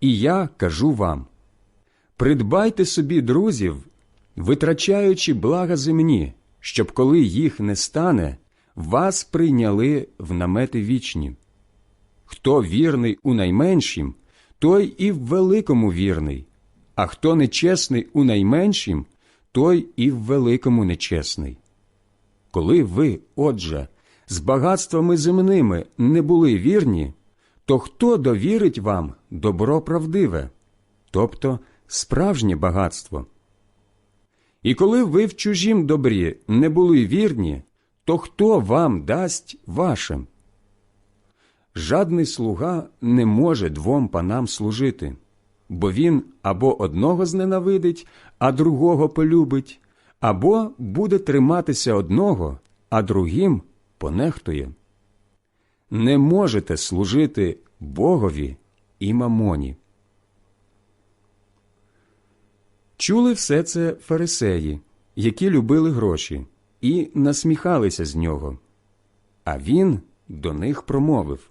І я кажу вам придбайте собі друзів, витрачаючи блага земні, щоб коли їх не стане, вас прийняли в намети вічні. Хто вірний у найменшім, той і в великому вірний, а хто нечесний у найменшім, той і в великому нечесний. Коли ви, отже, з багатствами земними не були вірні, то хто довірить вам добро правдиве, тобто справжнє багатство? І коли ви в чужім добрі не були вірні, то хто вам дасть ваше? Жадний слуга не може двом панам служити, бо він або одного зненавидить, а другого полюбить, або буде триматися одного, а другим понехтує. Не можете служити Богові і мамоні. Чули все це фарисеї, які любили гроші, і насміхалися з нього. А він до них промовив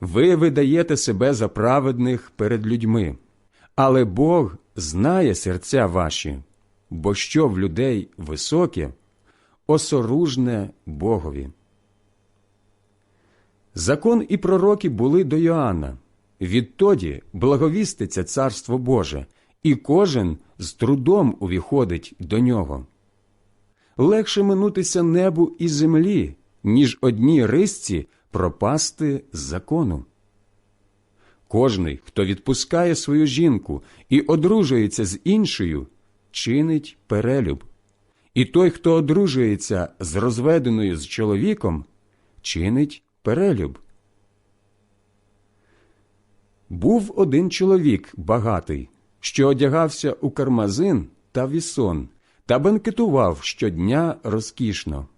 Ви видаєте себе за праведних перед людьми, але Бог знає серця ваші, бо що в людей високе, осоружне Богові. Закон і пророки були до Йоанна. Відтоді благовіститься Царство Боже, і кожен з трудом увіходить до нього. Легше минутися небу і землі, ніж одній рисці пропасти з закону. Кожний, хто відпускає свою жінку і одружується з іншою, чинить перелюб. І той, хто одружується з розведеною з чоловіком, чинить перелюб. Був один чоловік багатий, що одягався у кармазин та вісон, та бенкетував щодня розкішно.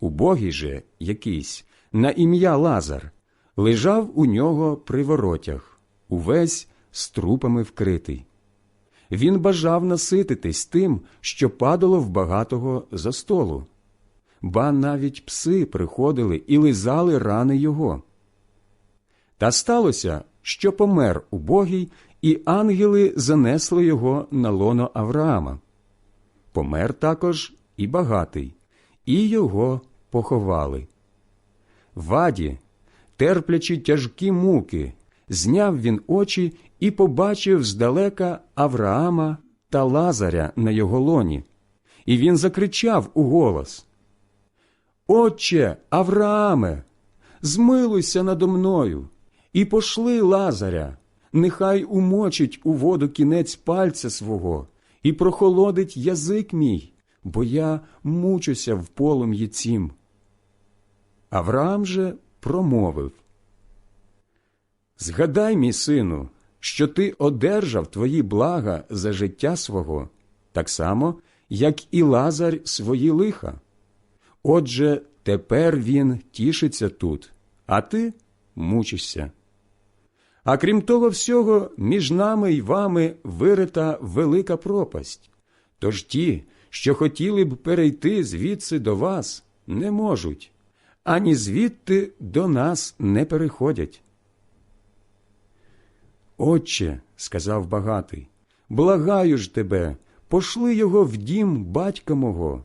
Убогий же якийсь, на ім'я Лазар, лежав у нього при воротях, увесь з трупами вкритий. Він бажав насититись тим, що падало в багатого за столу. Ба навіть пси приходили і лизали рани його. Та сталося, що помер убогий, і ангели занесли його на лоно Авраама. Помер також і багатий, і його поховали. Ваді, терплячи тяжкі муки, зняв він очі і побачив здалека Авраама та Лазаря на його лоні. І він закричав у голос Отче Аврааме, змилуйся надо мною і пошли Лазаря, нехай умочить у воду кінець пальця свого і прохолодить язик мій, бо я мучуся в полум'ї цім. Авраам же промовив Згадай, мій сину, що ти одержав твої блага за життя свого, так само, як і Лазар свої лиха. Отже, тепер він тішиться тут, а ти мучишся. А крім того всього, між нами й вами вирита велика пропасть. Тож ті, що хотіли б перейти звідси до вас, не можуть, ані звідти до нас не переходять. Отче, сказав багатий, благаю ж тебе, пошли його в дім батька мого.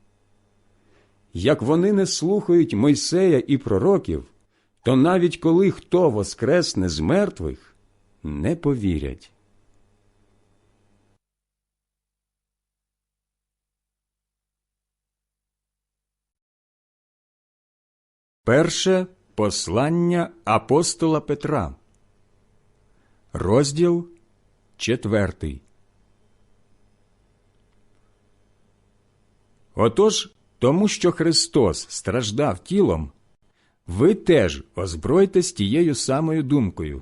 Як вони не слухають Мойсея і пророків, то навіть коли хто воскресне з мертвих, не повірять. Перше послання апостола Петра, розділ четвертий. Отож, тому що Христос страждав тілом, ви теж озбройтесь тією самою думкою.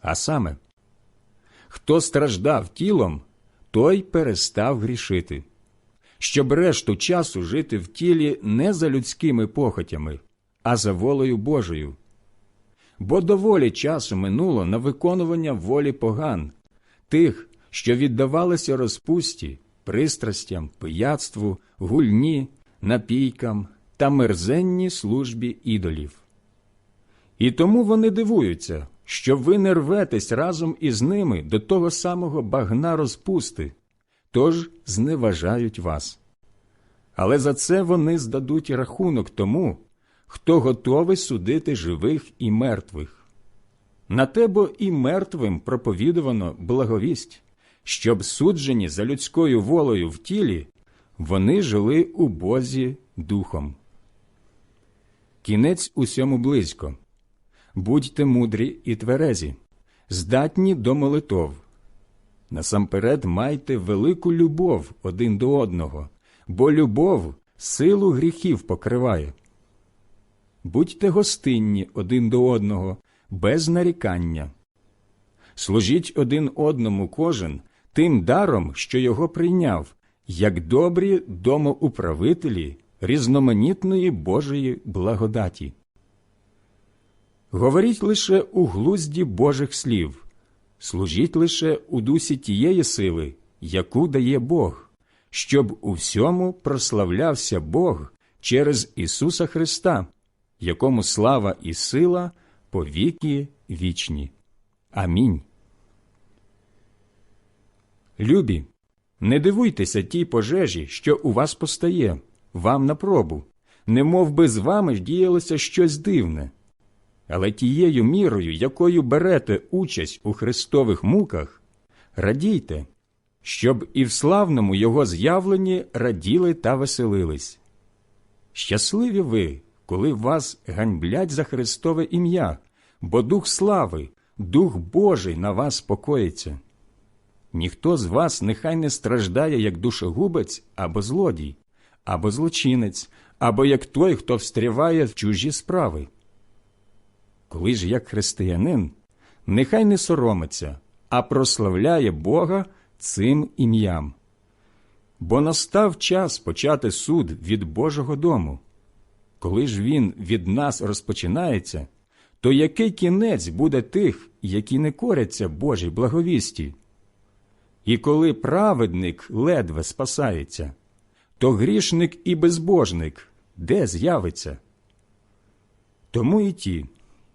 А саме, хто страждав тілом, той перестав грішити, щоб решту часу жити в тілі не за людськими похотями, а за волею Божою. Бо доволі часу минуло на виконування волі поган, тих, що віддавалися розпусті, пристрастям, пияцтву, гульні, напійкам та мерзенній службі ідолів. І тому вони дивуються, що ви не рветесь разом із ними до того самого багна розпусти, тож зневажають вас. Але за це вони здадуть рахунок тому, хто готовий судити живих і мертвих. На те бо і мертвим проповідувано благовість, щоб суджені за людською волею в тілі, вони жили у Бозі духом. Кінець усьому близько. Будьте мудрі і тверезі, здатні до молитов. Насамперед майте велику любов один до одного, бо любов силу гріхів покриває. Будьте гостинні один до одного, без нарікання. Служіть один одному кожен тим даром, що його прийняв, як добрі домоуправителі різноманітної Божої благодаті. Говоріть лише у глузді Божих слів, служіть лише у дусі тієї сили, яку дає Бог, щоб у всьому прославлявся Бог через Ісуса Христа, якому слава і сила по віки вічні. Амінь. Любі, не дивуйтеся тій пожежі, що у вас постає, вам на пробу, не мов би з вами діялося щось дивне. Але тією мірою, якою берете участь у Христових муках, радійте, щоб і в славному Його з'явленні раділи та веселились. Щасливі ви, коли вас ганьблять за Христове ім'я, бо Дух слави, Дух Божий на вас покоїться. Ніхто з вас нехай не страждає як душогубець або злодій, або злочинець, або як той, хто встріває в чужі справи. Коли ж як християнин, нехай не соромиться, а прославляє Бога цим ім'ям. Бо настав час почати суд від Божого дому. Коли ж він від нас розпочинається, то який кінець буде тих, які не коряться Божій благовісті? І коли праведник ледве спасається, то грішник і безбожник де з'явиться? Тому і ті,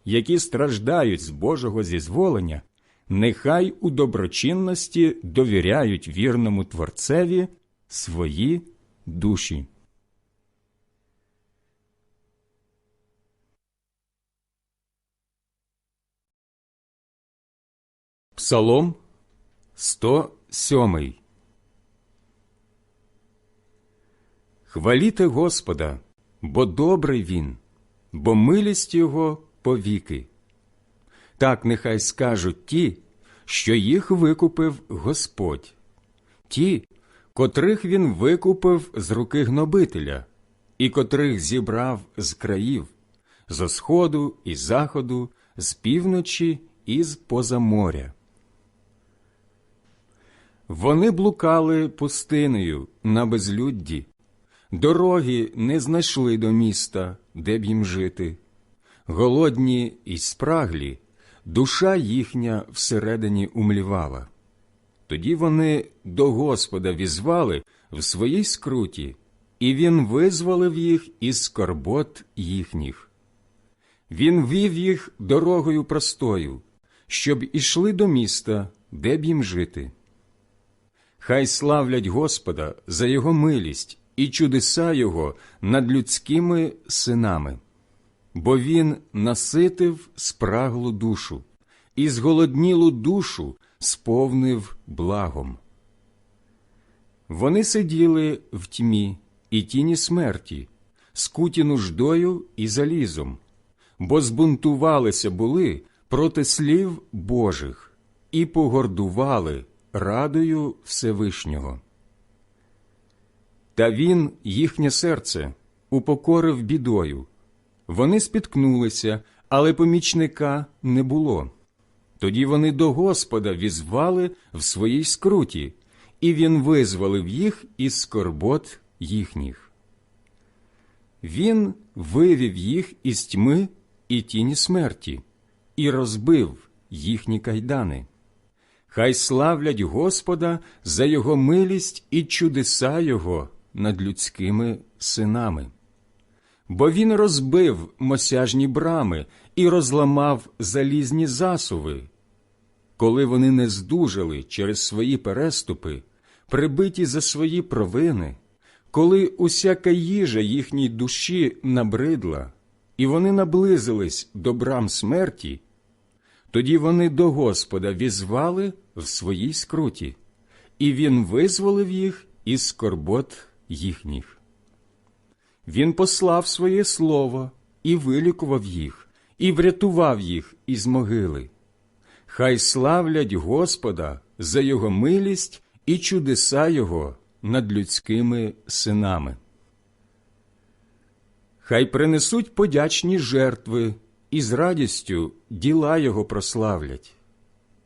які страждають з Божого зізволення, нехай у доброчинності довіряють вірному Творцеві свої душі. Псалом 107 Хваліте Господа, бо добрий він, бо милість Його повіки. Так нехай скажуть ті, що їх викупив Господь, ті, котрих він викупив з руки гнобителя, і котрих зібрав з країв, з сходу і заходу, з півночі і з поза моря. Вони блукали пустинею на безлюдді, дороги не знайшли до міста, де б їм жити. Голодні і спраглі, душа їхня всередині умлівала. Тоді вони до Господа візвали в своїй скруті, і Він визволив їх із скорбот їхніх. Він вів їх дорогою простою, щоб ішли до міста, де б їм жити. Хай славлять Господа за Його милість і чудеса Його над людськими синами, бо Він наситив спраглу душу і зголоднілу душу сповнив благом. Вони сиділи в тьмі і тіні смерті, скуті нуждою і залізом, бо збунтувалися були проти слів Божих і погордували радою Всевишнього. Та він їхнє серце упокорив бідою. Вони спіткнулися, але помічника не було. Тоді вони до Господа візвали в своїй скруті, і він визволив їх із скорбот їхніх. Він вивів їх із тьми і тіні смерті, і розбив їхні кайдани. Хай славлять Господа за Його милість і чудеса Його над людськими синами. Бо Він розбив мосяжні брами і розламав залізні засуви. Коли вони не здужали через свої переступи, прибиті за свої провини, коли усяка їжа їхній душі набридла, і вони наблизились до брам смерті, тоді вони до Господа візвали в своїй скруті, і Він визволив їх із скорбот їхніх. Він послав своє слово і вилікував їх, і врятував їх із могили. Хай славлять Господа за Його милість і чудеса Його над людськими синами. Хай принесуть подячні жертви і з радістю діла Його прославлять.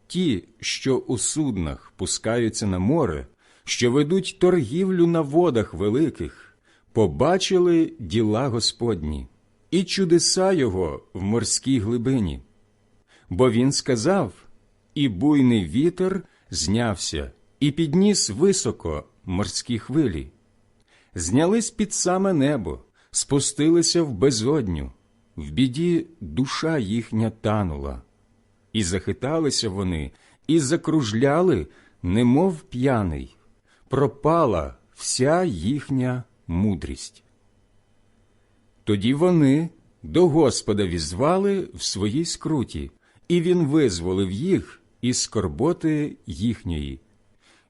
Ті, що у суднах пускаються на море, що ведуть торгівлю на водах великих, побачили діла Господні і чудеса Його в морській глибині. Бо він сказав, і буйний вітер знявся, і підніс високо морські хвилі. Знялись під саме небо, спустилися в безодню, в біді душа їхня танула, і захиталися вони, і закружляли, немов п'яний, пропала вся їхня мудрість. Тоді вони до Господа візвали в своїй скруті, і він визволив їх із скорботи їхньої.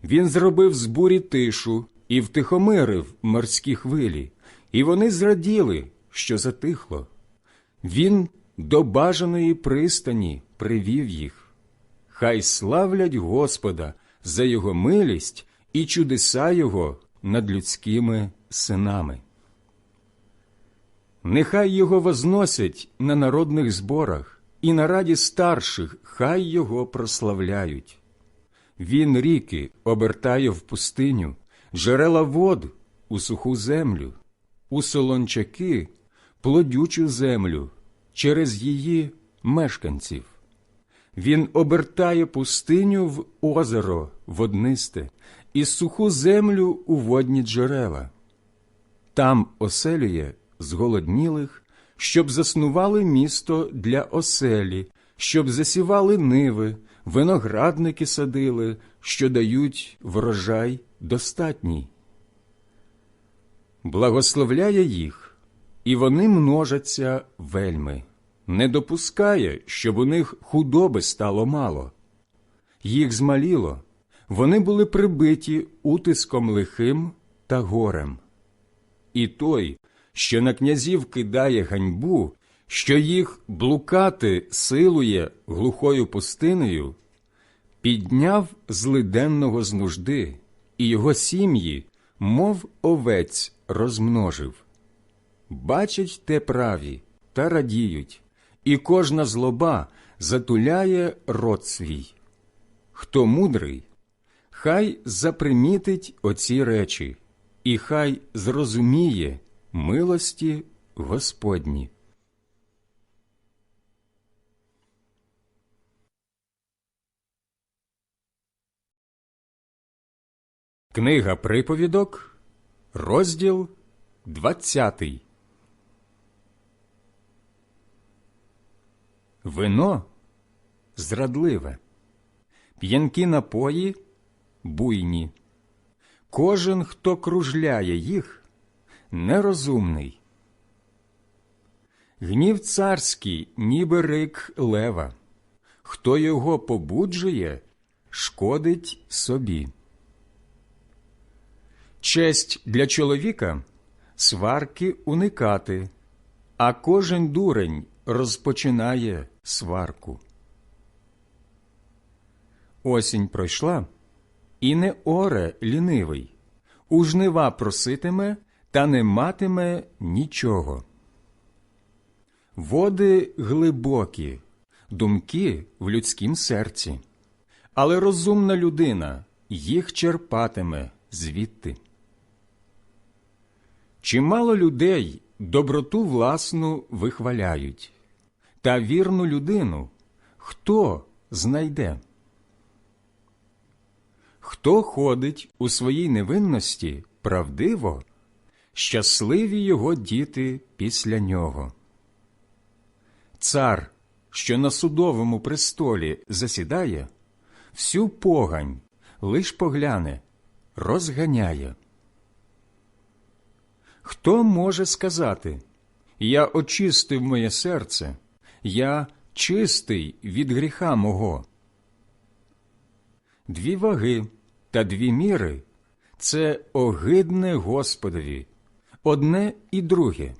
Він зробив з бурі тишу і втихомирив морські хвилі, і вони зраділи, що затихло. Він до бажаної пристані привів їх. Хай славлять Господа за його милість і чудеса Його над людськими синами. Нехай його возносять на народних зборах, і на раді старших хай його прославляють. Він ріки обертає в пустиню, джерела вод у суху землю, у солончаки плодючу землю через її мешканців. Він обертає пустиню в озеро воднисте і суху землю у водні джерела. Там оселює зголоднілих, щоб заснували місто для оселі, щоб засівали ниви, виноградники садили, що дають врожай достатній. Благословляє їх, і вони множаться вельми, не допускає, щоб у них худоби стало мало. Їх змаліло, вони були прибиті утиском лихим та горем. І той, що на князів кидає ганьбу, що їх блукати силує глухою пустинею, підняв злиденного з нужди, і його сім'ї, мов овець, розмножив. Бачать те праві та радіють, і кожна злоба затуляє рот свій. Хто мудрий, хай запримітить оці речі, і хай зрозуміє милості Господні. Книга приповідок, розділ двадцятий. Вино зрадливе, п'янкі напої буйні. Кожен, хто кружляє їх, нерозумний. Гнів царський, ніби рик лева. Хто його побуджує, шкодить собі. Честь для чоловіка сварки уникати, а кожен дурень розпочинає сварку. Осінь пройшла, і не оре лінивий, у жнива проситиме та не матиме нічого. Води глибокі, думки в людськім серці, але розумна людина їх черпатиме звідти. Чимало людей доброту власну вихваляють, та вірну людину хто знайде? Хто ходить у своїй невинності правдиво, щасливі його діти після нього. Цар, що на судовому престолі засідає, всю погань лиш погляне, розганяє. Хто може сказати Я очистив моє серце, я чистий від гріха мого? Дві ваги та дві міри це огидне Господові, одне і друге.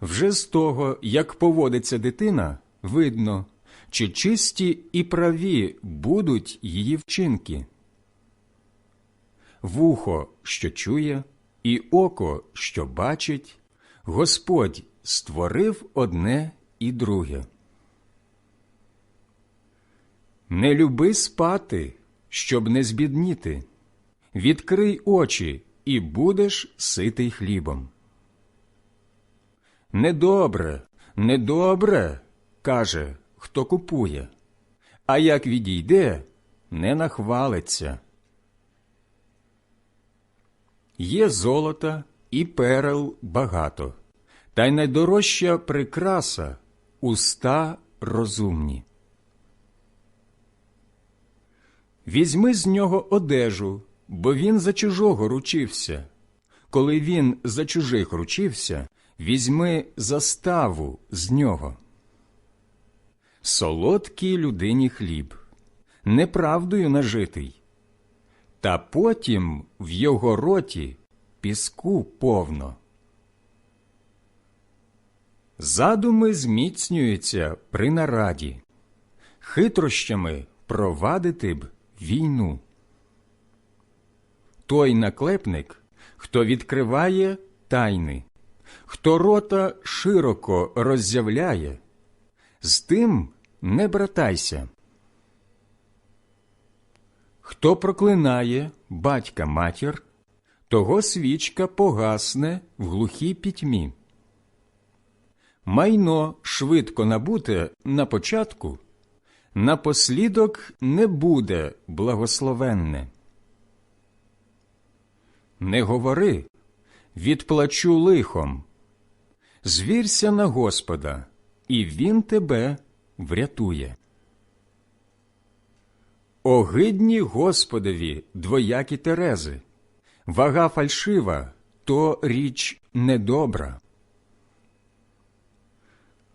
Вже з того, як поводиться дитина, видно, чи чисті і праві будуть її вчинки. Вухо, що чує, і око, що бачить, Господь створив одне і друге. Не люби спати, щоб не збідніти. Відкрий очі, і будеш ситий хлібом. Недобре, недобре, каже, хто купує, а як відійде, не нахвалиться. Є золота і перел багато, та й найдорожча прикраса уста розумні. Візьми з нього одежу, бо він за чужого ручився. Коли він за чужих ручився, візьми заставу з нього. Солодкий людині хліб, неправдою нажитий, та потім в його роті піску повно. Задуми зміцнюються при нараді, хитрощами провадити б війну. Той наклепник, хто відкриває тайни, хто рота широко роззявляє, з тим не братайся. Хто проклинає батька матір, того свічка погасне в глухій пітьмі. Майно швидко набуте на початку напослідок не буде благословенне. Не говори, відплачу лихом. Звірся на Господа, і Він тебе врятує. Огидні Господові двоякі терези, вага фальшива то річ недобра.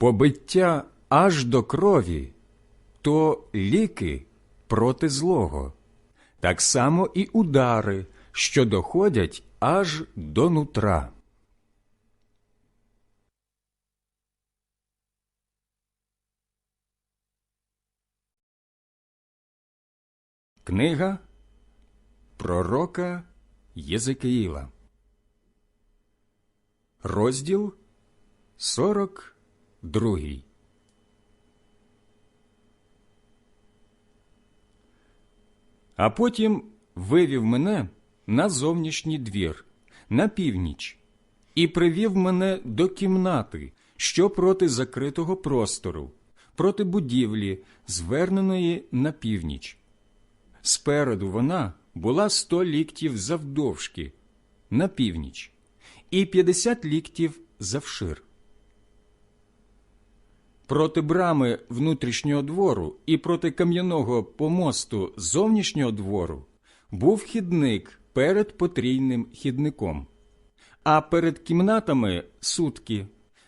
Побиття аж до крові то ліки проти злого, так само і удари, що доходять аж до нутра. Книга Пророка Єзекиїла Розділ 42 А потім вивів мене на зовнішній двір, на північ, і привів мене до кімнати, що проти закритого простору, проти будівлі, зверненої на північ. Спереду вона була сто ліктів завдовжки на північ і п'ятдесят ліктів завшир. Проти брами внутрішнього двору і проти кам'яного помосту зовнішнього двору був хідник перед потрійним хідником, а перед кімнатами сутки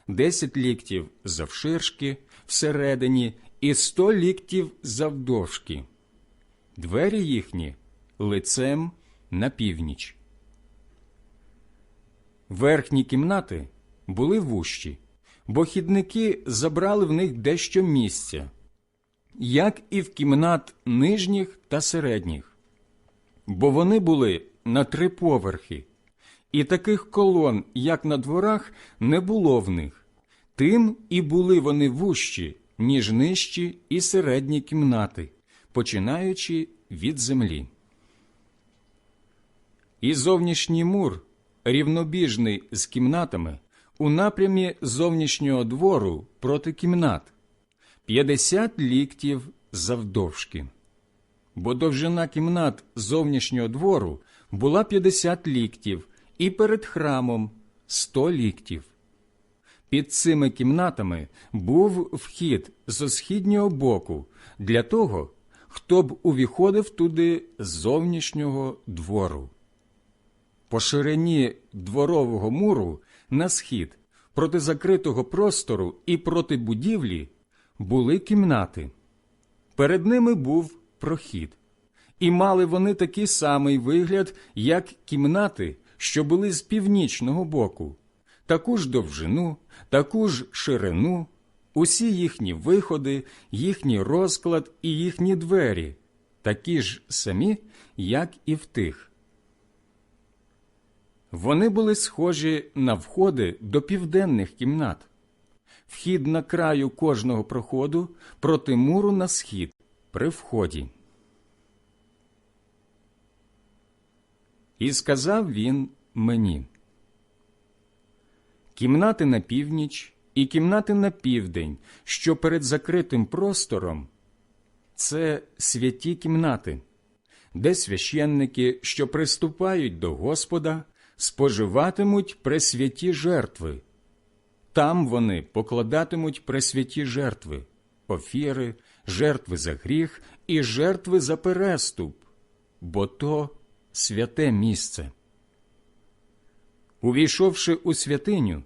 десять ліктів завширшки всередині і сто ліктів завдовжки. Двері їхні лицем на північ. Верхні кімнати були вущі, бо хідники забрали в них дещо місця, як і в кімнат нижніх та середніх, бо вони були на три поверхи, і таких колон, як на дворах, не було в них, тим і були вони вущі, ніж нижчі і середні кімнати починаючи від землі. І зовнішній мур, рівнобіжний з кімнатами, у напрямі зовнішнього двору проти кімнат, 50 ліктів завдовжки. Бо довжина кімнат зовнішнього двору була 50 ліктів, і перед храмом 100 ліктів. Під цими кімнатами був вхід з східнього боку для того, хто б увіходив туди з зовнішнього двору. По ширині дворового муру на схід проти закритого простору і проти будівлі були кімнати. Перед ними був прохід, і мали вони такий самий вигляд, як кімнати, що були з північного боку, таку ж довжину, таку ж ширину усі їхні виходи, їхній розклад і їхні двері, такі ж самі, як і в тих. Вони були схожі на входи до південних кімнат, вхід на краю кожного проходу проти муру на схід при вході. І сказав він мені кімнати на північ і кімнати на південь, що перед закритим простором, це святі кімнати, де священники, що приступають до Господа, споживатимуть пресвяті жертви. Там вони покладатимуть пресвяті жертви, офіри, жертви за гріх і жертви за переступ, бо то святе місце. Увійшовши у святиню,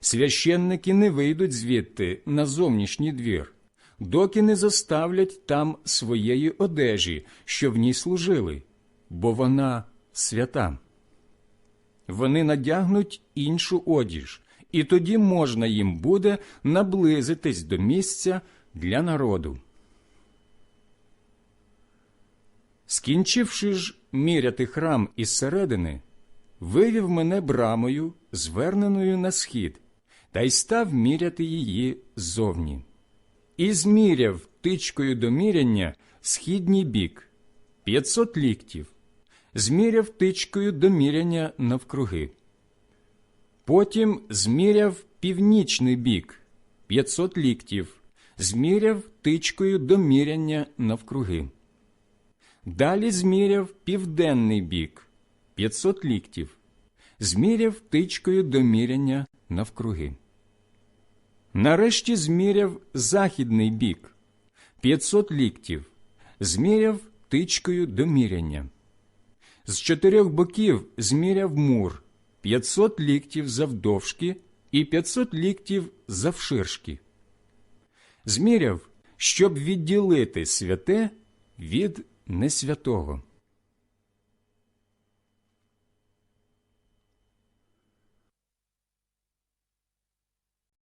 Священники не вийдуть звідти на зовнішній двір, доки не заставлять там своєї одежі, що в ній служили, бо вона свята. Вони надягнуть іншу одіж, і тоді можна їм буде наблизитись до місця для народу. Скінчивши ж міряти храм із середини, вивів мене брамою, зверненою на схід, та й став міряти її ззовні. І зміряв тичкою до міряння східній бік п'ятсот ліктів, зміряв тичкою до міряння навкруги. Потім зміряв північний бік п'ятсот ліктів, зміряв тичкою до міряння навкруги. Далі зміряв південний бік п'ятсот ліктів, зміряв тичкою до міряння навкруги. Нарешті зміряв західний бік п'ятсот ліктів, зміряв тичкою до міряння. З чотирьох боків зміряв мур п'ятсот ліктів завдовжки і п'ятсот ліктів завширшки. Зміряв, щоб відділити святе від несвятого.